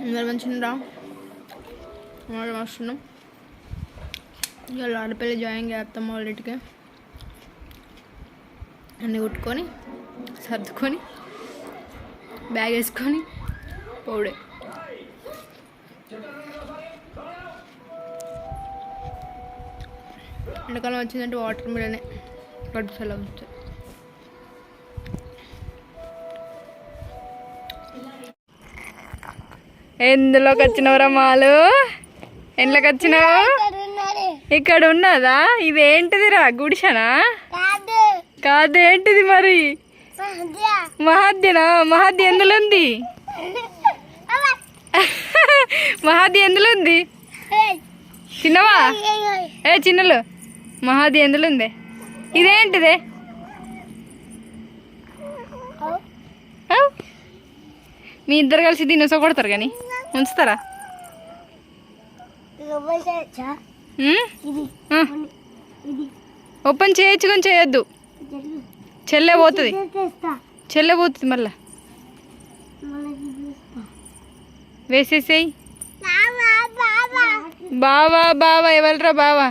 అందరు మంచిగా మనం వస్తున్నాం ఇవాళ ఆడపిల్ల జాయిన్ చేస్తాం వాళ్ళింటికి అన్నీ కుట్టుకొని సర్దుకొని బ్యాగ్ వేసుకొని పోడే ఎండాకాలం వచ్చిందంటే వాటర్ మిలనే గడ్డు చల్ల ఎందులోకి వచ్చినవరా మాలు? ఎందులోకి వచ్చినావు? ఇక్కడ ఉన్నదా? ఇదేంటిదిరా గుడిసనా? కాదు. ఏంటిది మరి? మహాద్యనా? మహాద్య ఎందులో ఉంది మహాద్య ఎందులో ఉంది చిన్నవా? ఏ చిన్నలు. మహాది ఎందులో ఉంది ఇదేంటిదే? మీ ఇద్దరు కలిసి దీన్ని కొడతారు కానీ. ఉంచుతారా. ఓపెన్ చేయొచ్చు కానీ చేయొద్దు. చెల్లె పోతుంది. చెల్లె పోతుంది మళ్ళా. వేసేసేయి. బావా బావా. ఎవరిరా బావా?